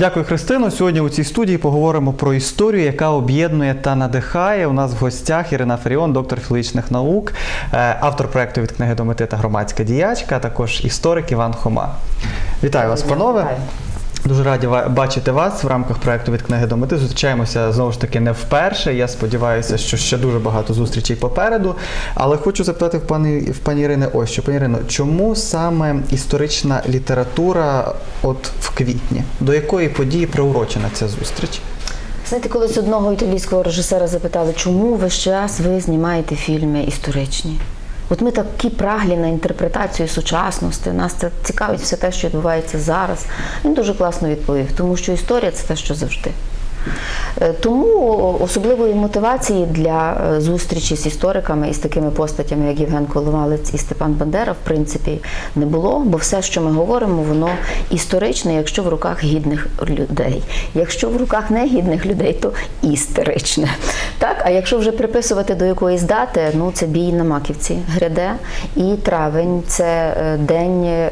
Дякую, Христино. Сьогодні у цій студії поговоримо про історію, яка об'єднує та надихає. У нас в гостях Ірина Фаріон, доктор філологічних наук, е, автор проекту від книги до мети та громадська діячка, а також історик Іван Хома. Вітаю вас, панове. Дуже раді бачити вас в рамках проекту від книги до мети. Зустрічаємося знову ж таки не вперше. Я сподіваюся, що ще дуже багато зустрічей попереду. Але хочу запитати в пані в пані Ірини ось що. Пані Ірино, чому саме історична література от в квітні? До якої події приурочена ця зустріч? Знаєте, колись одного італійського режисера запитали, чому весь час ви знімаєте фільми історичні? От ми такі праглі на інтерпретацію сучасності, нас це цікавить все те, що відбувається зараз. Він дуже класно відповів, тому що історія це те, що завжди. Е, Тому особливої мотивації для е, зустрічі з істориками і з такими постатями, як Євген Коловалець і Степан Бандера, в принципі, не було, бо все, що ми говоримо, воно історичне, якщо в руках гідних людей. Якщо в руках негідних людей, то історичне. Так, а якщо вже приписувати до якоїсь дати, ну це бій на маківці гряде, і травень це е, день,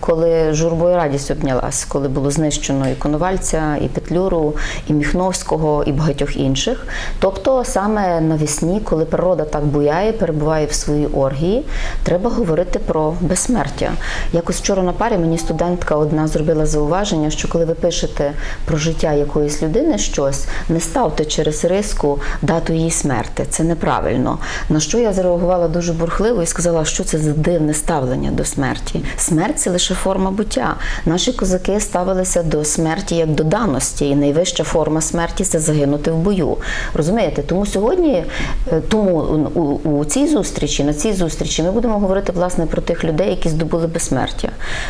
коли журбою радість обнялась, коли було знищено і Коновальця, і Петлюру, і Міхновського, і багатьох інших. Тобто саме навесні, коли природа так буяє, перебуває в своїй оргії, треба говорити про безсмертя. Якось вчора на парі мені студентка одна зробила зауваження, що коли ви пишете про життя якоїсь людини щось, не ставте через риску дату її смерти. Це неправильно. На що я зреагувала дуже бурхливо і сказала, що це за дивне ставлення до смерті. Смерть це лише форма буття. Наші козаки ставилися до смерті як до даності, і найвища форма смерті це загинути в бою. Розумієте? Тому сьогодні, е, тому у, у цій зустрічі, на цій зустрічі, ми будемо говорити власне про тих людей, які здобули безсмертя.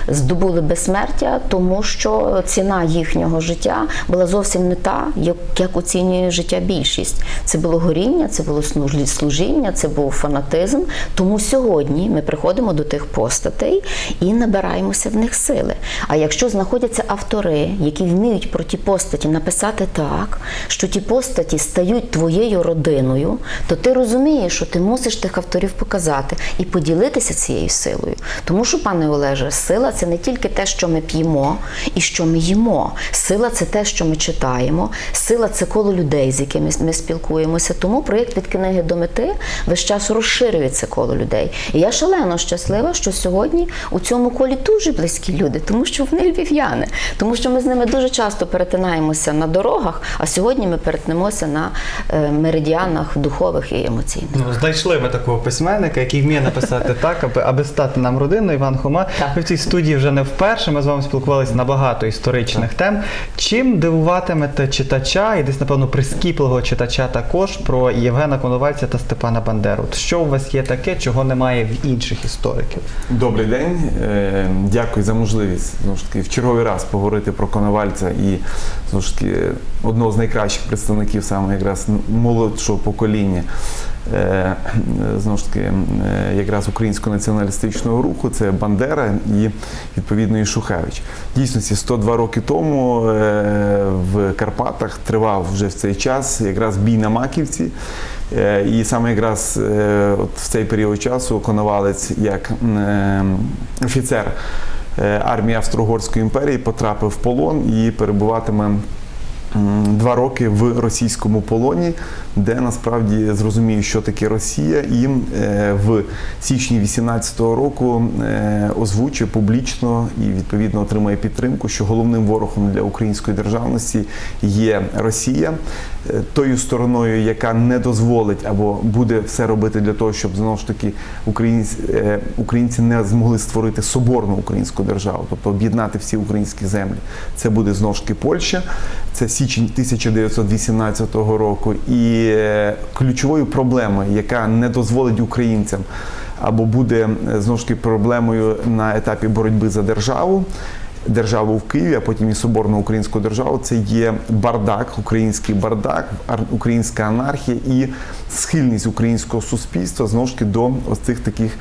Здобули безсмертя, тому що ціна їхнього життя була зовсім не та, як, як оцінює життя більшість. Це було горіння, це було служіння, це був фанатизм. Тому сьогодні ми приходимо до тих постатей і набираємося в них сили. А якщо знаходяться автори, які вміють про ті постаті написати так, що ті постаті стають твоєю родиною, то ти розумієш, що ти мусиш тих авторів показати і поділитися цією силою. Тому що, пане Олеже, сила це не тільки те, що ми п'ємо і що ми їмо. Сила це те, що ми читаємо. Сила це коло людей, з якими ми спілкуємося. Тому проєкт від книги до мети весь час розширює це коло людей. І я шалено щаслива, що сьогодні у цьому колі дуже близькі люди, тому що вони львів'яни, тому що ми з ними дуже часто перетинаємося на дорогах, а сьогодні ми перетнемося на е, меридіанах духових і емоційних. Ну, знайшли ми такого письменника, який вміє написати так, аби, аби стати нам родиною. Іван Хома. Так. Ми в цій студії вже не вперше. Ми з вами спілкувалися на багато історичних тем. Чим дивуватимете читача, і десь, напевно, прискіпливого читача також про Євгена Коновальця та Степана Бандеру? Що у вас є таке, чого немає в інших істориків? Добрий день, Е, дякую за можливість знову ж таки в черговий раз поговорити про Коновальця і знову ж таки одного з найкращих представників саме якраз молодшого покоління. е, Знову ж таки, е, якраз українського націоналістичного руху це Бандера і відповідно і Шухевич. В Дійсності 102 роки тому е, в Карпатах тривав вже в цей час якраз бій на Маківці. І саме якраз от в цей період часу Коновалець як офіцер армії Австро-Угорської імперії потрапив в полон і перебуватиме два роки в російському полоні, де насправді зрозуміє, що таке Росія, і е, в січні 18-го року е, озвучує публічно і відповідно отримає підтримку, що головним ворогом для української державності є Росія. Е, Тою стороною, яка не дозволить або буде все робити для того, щоб знову ж таки українці, українці не змогли створити соборну українську державу, тобто об'єднати всі українські землі. Це буде знову ж таки Польща, це січень 1918 року. І е, ключовою проблемою, яка не дозволить українцям або буде е, знову ж таки проблемою на етапі боротьби за державу. Державу в Києві, а потім і соборну українську державу. Це є бардак, український бардак, ар- українська анархія і схильність українського суспільства знову ж таки до ось цих таких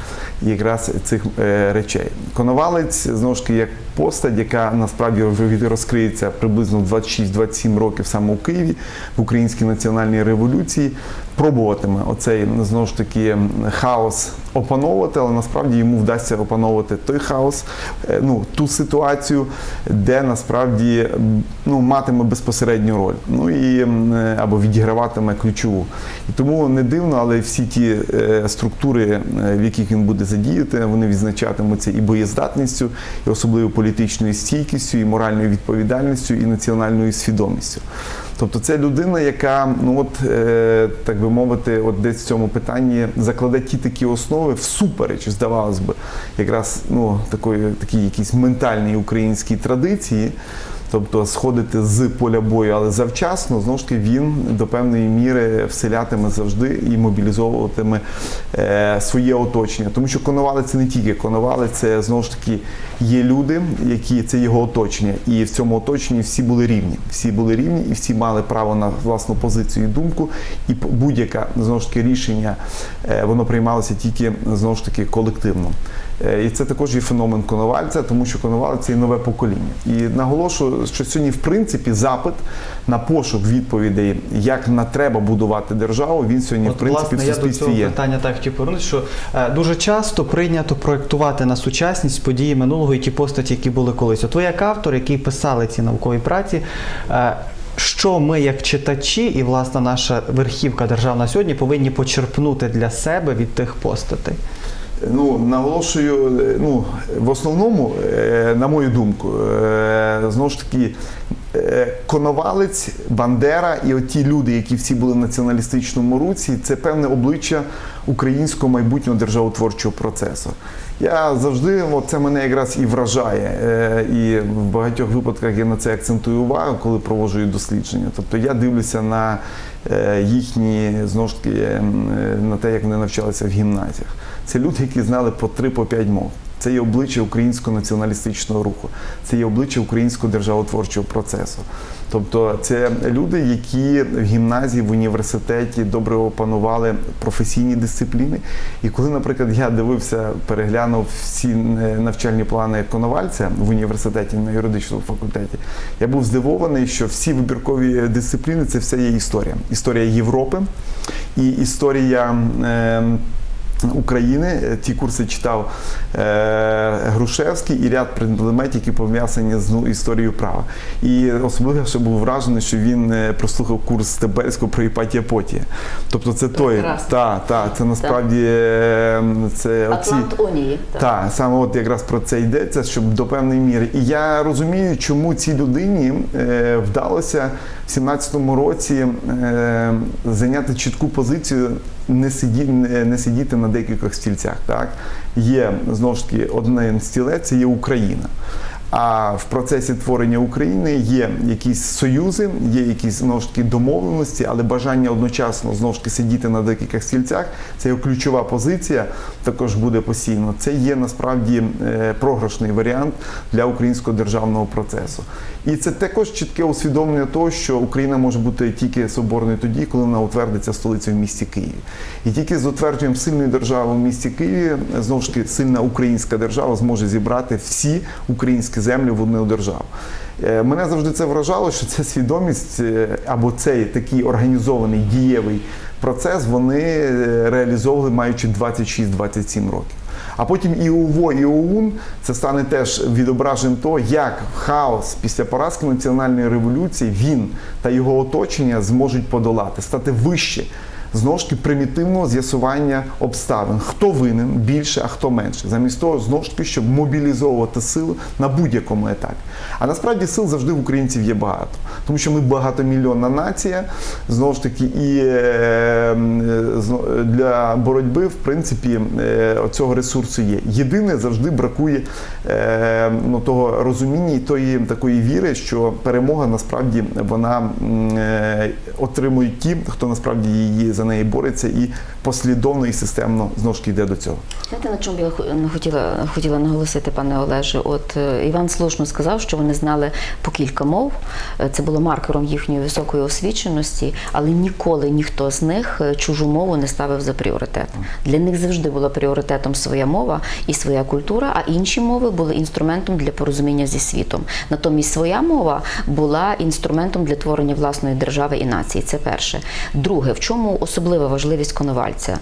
якраз цих е, речей. Коновалець знову ж таки як постать, яка насправді розкриється приблизно в 26-27 років саме у Києві в українській національній революції. Пробуватиме оцей знову ж таки хаос опановувати, але насправді йому вдасться опановувати той хаос, е, ну ту ситуацію, де насправді ну, матиме безпосередню роль. Ну і е, або відіграватиме ключову. І тому не дивно, але всі ті е, структури, в яких він буде задіяти, вони відзначатимуться і боєздатністю, і особливо політичною стійкістю, і моральною відповідальністю, і національною свідомістю. Тобто це людина, яка, ну от е, так би мовити, от десь в цьому питанні закладе ті такі основи всупереч, здавалось би, якраз ну такої такій якійсь ментальній українській традиції. Тобто сходити з поля бою, але завчасно, знову ж таки, він до певної міри вселятиме завжди і мобілізовуватиме е, своє оточення. Тому що коновали це не тільки коновали, це знову ж таки є люди, які це його оточення. І в цьому оточенні всі були рівні. Всі були рівні і всі мали право на власну позицію і думку. І будь-яке знову ж таки рішення е, воно приймалося тільки знову ж таки колективно. Е, І це також є феномен коновальця, тому що коновалець це є нове покоління. І наголошую, що сьогодні, в принципі, запит на пошук відповідей, як на треба будувати державу, він сьогодні, в принципі, власне, в я до суспільстві цього є. питання так хотів повернутися, що е, дуже часто прийнято проєктувати на сучасність події минулого і ті постаті, які були колись. От ви як автор, який писали ці наукові праці. е, що ми, як читачі, і власне наша верхівка державна сьогодні повинні почерпнути для себе від тих постатей? Ну, наголошую, е, ну, в основному, е, на мою думку, е, знову ж таки, Коновалець, Бандера і оті люди, які всі були в націоналістичному руці, це певне обличчя українського майбутнього державотворчого процесу. Я завжди, от це мене якраз і вражає, і в багатьох випадках я на це акцентую увагу, коли проводжу дослідження. Тобто я дивлюся на їхні знову ж таки на те, як вони навчалися в гімназіях. Це люди, які знали по три по п'ять мов. Це є обличчя українського націоналістичного руху, це є обличчя українського державотворчого процесу. Тобто це люди, які в гімназії, в університеті добре опанували професійні дисципліни. І коли, наприклад, я дивився, переглянув всі е, навчальні плани Коновальця в університеті на юридичному факультеті, я був здивований, що всі вибіркові дисципліни це все є історія. Історія Європи і історія. Е, України. Е, Ті курси читав е, Грушевський і ряд предметів, які пов'язані з ну, історією права. І особливо ще був вражений, що він е, прослухав курс Стебельського про Іпатія Потія. Тобто це той, та, та, це насправді е, це оці. Атлант Онії. Так, саме от якраз про це йдеться, щоб до певної міри. І я розумію, чому цій людині вдалося в 17-му році зайняти чітку позицію, не, сиді, не, не сидіти на декількох стільцях. Так? Є знову ж таки один стілець, це є Україна. А в процесі творення України є якісь союзи, є якісь знову ж таки домовленості, але бажання одночасно знову ж таки сидіти на декількох стільцях це його ключова позиція, також буде постійно. Це є насправді е, програшний варіант для українського державного процесу. І це також чітке усвідомлення того, що Україна може бути тільки соборною тоді, коли вона утвердиться столицею в місті Києві. І тільки з утвердженням сильної держави в місті Києві знову ж таки сильна українська держава зможе зібрати всі українські землі в одну державу. Е, Мене завжди це вражало, що це свідомість е, або цей такий організований дієвий процес вони е, реалізовували маючи 26-27 років. А потім і УВО, і ОУН це стане теж відображенням того, як хаос після поразки національної революції він та його оточення зможуть подолати, стати вище. Знову ж таки примітивного з'ясування обставин, хто винен більше, а хто менше, замість того, знову ж таки, щоб мобілізовувати сили на будь-якому етапі. А насправді сил завжди в українців є багато, тому що ми багатомільйонна нація, знову ж таки, і е, е, для боротьби, в принципі, е, цього ресурсу є. Єдине завжди бракує е, ну, того розуміння і тої такої віри, що перемога насправді вона е, отримують ті, хто насправді її за неї бореться і послідовно і системно знову ж йде до цього. Знаєте, на чому я хотіла, хотіла наголосити, пане Олеже? От е, Іван слушно сказав, що вони знали по кілька мов. Е, Це було маркером їхньої високої освіченості, але ніколи ніхто з них е, чужу мову не ставив за пріоритет. Для них завжди була пріоритетом своя мова і своя культура, а інші мови були інструментом для порозуміння зі світом. Натомість своя мова була інструментом для творення власної держави і нації. Це перше. Друге, в чому особлива важливість Коновальця.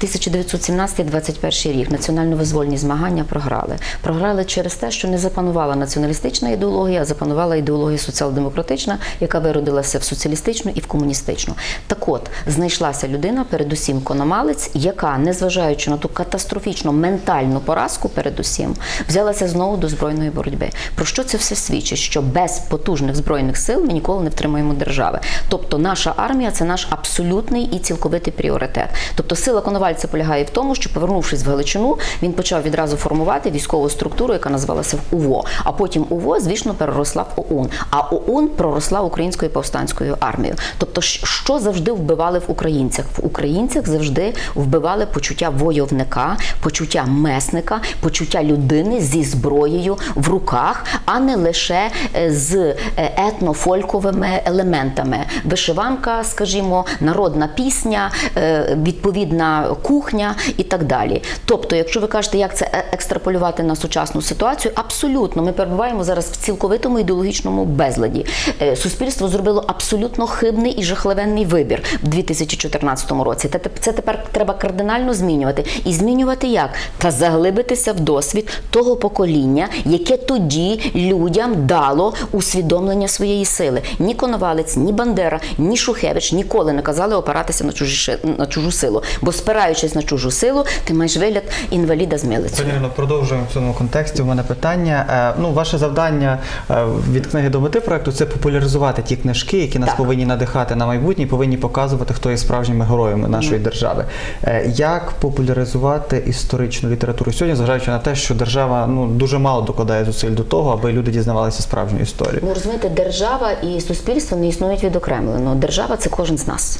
1917-21 рік національно-визвольні змагання програли. Програли через те, що не запанувала націоналістична ідеологія, а запанувала ідеологія соціал-демократична, яка виродилася в соціалістичну і в комуністичну. Так от знайшлася людина, передусім Кономалець, яка, незважаючи на ту катастрофічну ментальну поразку, передусім, взялася знову до збройної боротьби. Про що це все свідчить? Що без потужних збройних сил ми ніколи не втримаємо держави. Тобто, наша армія це наш абсолютний і цілковитий пріоритет. Тобто, сила Коновальця полягає в тому, що повернувшись в Галичину, він почав відразу формувати військову структуру, яка називалася УВО. А потім УВО, звісно, переросла в ОУН. А ОУН проросла українською повстанською армією. Тобто, що завжди вбивали в українцях? В українцях завжди вбивали почуття войовника, почуття месника, почуття людини зі зброєю в руках, а не лише е, з е, етнофольковими елементами. Вишиванка, скажімо, народна пісня, е, відповідна кухня і так далі. Тобто, якщо ви кажете, як це е- екстраполювати на сучасну ситуацію, абсолютно ми перебуваємо зараз в цілковитому ідеологічному безладі. Е, Суспільство зробило абсолютно хибний і жахливенний вибір в 2014 році. Та це тепер треба кардинально змінювати. І змінювати як? Та заглибитися в досвід того покоління, яке тоді людям дало усвідомлення своєї сили. Ні Коновалець, ні Бандера, ні Шухевич ніколи не казали опиратися на чужі ши- на чужу силу. Бо спираючись на чужу силу, ти маєш вигляд інваліда з Ірино, продовжуємо в цьому контексті. У мене питання. Е, Ну, ваше завдання е, від книги до мети проекту це популяризувати ті книжки, які нас Так. повинні надихати на майбутнє, повинні показувати, хто є справжніми героями нашої держави. Е, Як популяризувати історичну літературу сьогодні, зважаючи на те, що держава ну дуже мало докладає зусиль до того, аби люди дізнавалися справжню історію? Ну, розумієте, держава і суспільство не існують відокремлено. Держава це кожен з нас.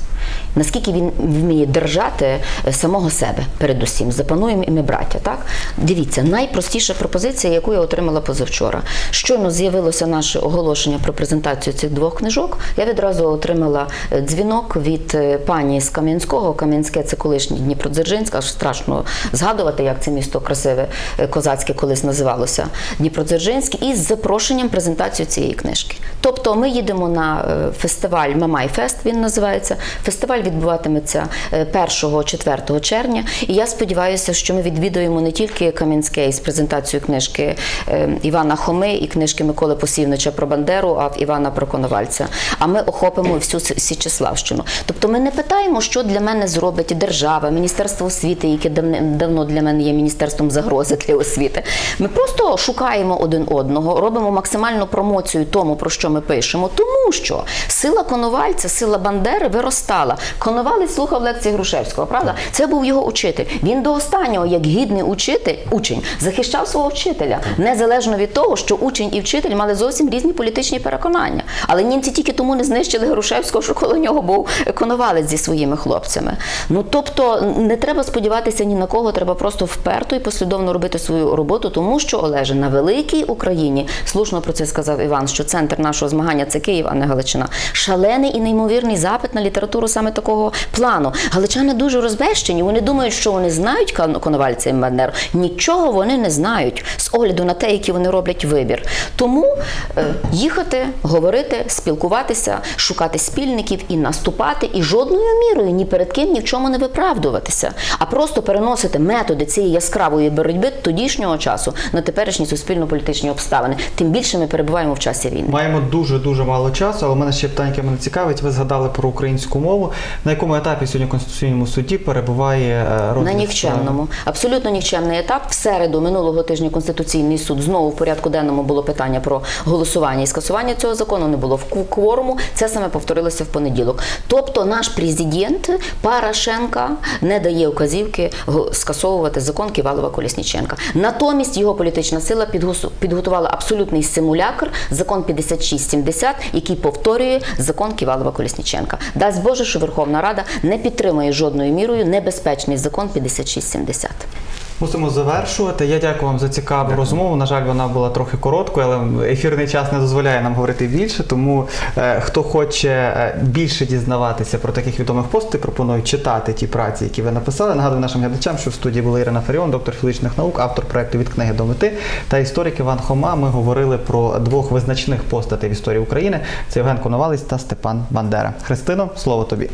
Наскільки він вміє держати е, самого себе, передусім, запануємо і ми браття. Так дивіться, найпростіша пропозиція, яку я отримала позавчора. Щойно з'явилося наше оголошення про презентацію цих двох книжок. Я відразу отримала е, дзвінок від е, пані з Кам'янського. Кам'янське це колишній Дніпродзержинськ, аж страшно згадувати, як це місто красиве козацьке колись називалося Дніпродзержинськ, із запрошенням презентацію цієї книжки. Тобто ми їдемо на фестиваль Мамай Фест, він називається. Фестиваль відбуватиметься е, 1-4 червня. І я сподіваюся, що ми відвідуємо не тільки Кам'янське із презентацією книжки е, Івана Хоми і книжки Миколи Посівнича про Бандеру, а Івана про Коновальця. А ми охопимо всю Січеславщину. Тобто ми не питаємо, що для мене зробить держава, Міністерство освіти, яке давно для мене є міністерством загрози для освіти. Ми просто шукаємо один одного, робимо максимальну промоцію тому, про що ми пишемо, тому що сила Коновальця, сила Бандери виростала. Коновалець слухав лекції Грушевського, правда? Це був його учитель. Він до останнього, як гідний учитель, учень, захищав свого вчителя, незалежно від того, що учень і вчитель мали зовсім різні політичні переконання. Але німці тільки тому не знищили Грушевського, що коло нього був Коновалець зі своїми хлопцями. Ну тобто не треба сподіватися ні на кого, треба просто вперто і послідовно робити свою роботу, тому що Олеже на великій Україні слушно про це сказав Іван, що центр нашого змагання це Київ, а не Галичина. Шалений і неймовірний запит на літературу саме такого плану. Галичани дуже розбещені. Вони думають, що вони знають Кон- Коновальця і Бандеру. Нічого вони не знають з огляду на те, який вони роблять вибір. Тому е, їхати, говорити, спілкуватися, шукати спільників і наступати, і жодною мірою ні перед ким ні в чому не виправдуватися, а просто переносити методи цієї яскравої боротьби тодішнього часу на теперішні суспільно-політичні обставини. Тим більше ми перебуваємо в часі війни. Маємо дуже дуже мало часу, але мене ще питання, мене цікавить. Ви згадали про українську мову. На якому етапі сьогодні в конституційному суді перебуває е, На нікчемному, абсолютно нікчемний етап. В середу минулого тижня Конституційний суд знову в порядку денному було питання про голосування і скасування цього закону. Не було в кворуму. Це саме повторилося в понеділок. Тобто, наш президент Порошенка не дає указівки скасовувати закон Ківалова Колісніченка. Натомість його політична сила підготувала абсолютний симулякр закон 5670, який повторює закон Ківалова Колісніченка. Дасть Боже, що Верховна Рада не підтримує жодною мірою небезпечний закон 5670. Мусимо завершувати. Я дякую вам за цікаву розмову. На жаль, вона була трохи короткою, але ефірний час не дозволяє нам говорити більше. Тому е, хто хоче е, більше дізнаватися про таких відомих постатей, пропоную читати ті праці, які ви написали. Нагадую нашим глядачам, що в студії була Ірина Фаріон, доктор фізичних наук, автор проекту від книги до мети та історик Іван Хома. Ми говорили про двох визначних постатей в історії України: це Євген Коновалець та Степан Бандера. Христино, слово тобі.